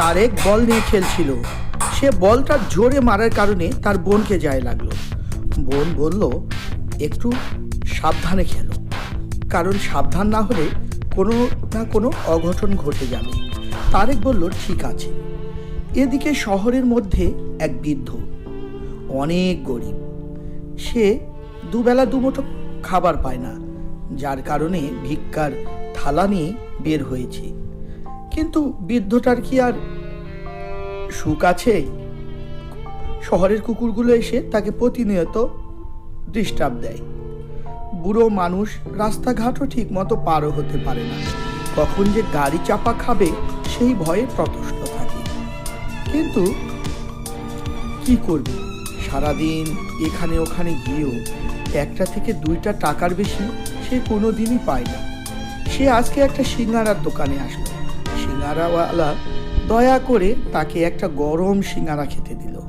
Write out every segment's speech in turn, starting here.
তারেক বল নিয়ে খেলছিল। সে বলটা জোরে মারার কারণে তার বোনকে যায় লাগল। বোন বলল, একটু সাবধানে খেলো। কারণ সাবধান না হলে কোনো না কোনো অঘটন ঘটে যাবে। তারেক বলল, ঠিক আছে। এদিকে শহরের মধ্যে এক বৃদ্ধ, অনেক গরিব। সে দুবেলা দুমুঠো খাবার পায় না, যার কারণে ভিক্ষার থালা নিয়ে বের হয়েছে। কিন্তু বৃদ্ধটার কি আর সুখ আছে? শহরের কুকুরগুলো এসে তাকে প্রতিনিয়ত ডিস্টার্ব দেয়। বুড়ো মানুষ রাস্তাঘাটও ঠিক মতো পারও হতে পারে না। কখন যে গাড়ি চাপা খাবে, সেই ভয়ে প্রতুষ্ট থাকে। কিন্তু কি করবে? সারাদিন এখানে ওখানে গিয়েও একটা থেকে দুইটা টাকার বেশি সে কোনো দিনই পায় না। সে আজকে একটা সিঙ্গারার দোকানে আসলো। সিঙ্গারাওয়ালা দয়া করে তাকে একটা গরম সিঙ্গারা খেতে দিল।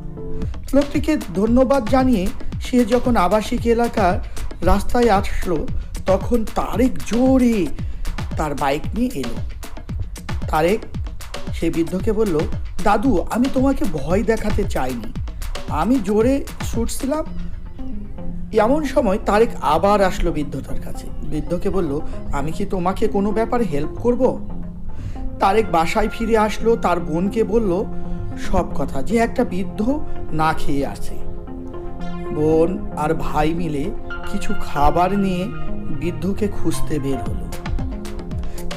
লোকটিকে ধন্যবাদ জানিয়ে সে যখন আবাসিক এলাকার রাস্তায় আসলো, তখন তারেক জোরে তার বাইক নিয়ে এলো। তারেক, সে বৃদ্ধকে বলল, দাদু, আমি তোমাকে ভয় দেখাতে চাইনি। আমি জোরে ছুটছিলাম এমন সময় তারেক আবার আসলো বৃদ্ধটার কাছে। বৃদ্ধকে বলল, আমি কি তোমাকে কোনো ব্যাপারে হেল্প করব? তারেক বাসায় ফিরে আসলো, তার বোনকে বলল, সব কথা যে একটা বৃদ্ধ না খেয়ে আছে। বোন আর ভাই মিলে কিছু খাবার নিয়ে বৃদ্ধকে খুঁজতে বের হলো।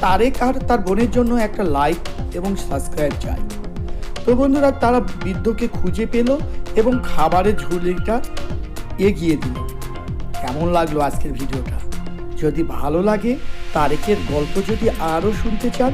তারেক আর তার বোনের জন্য একটা লাইক এবং সাবস্ক্রাইব চাই তো বন্ধুরা, তারা বৃদ্ধকে খুঁজে পেল এবং খাবারের ঝুলিটা এগিয়ে দিল। কেমন লাগল আজকের ভিডিওটা? যদি ভালো লাগে, তারেকের গল্প যদি আরও শুনতে চান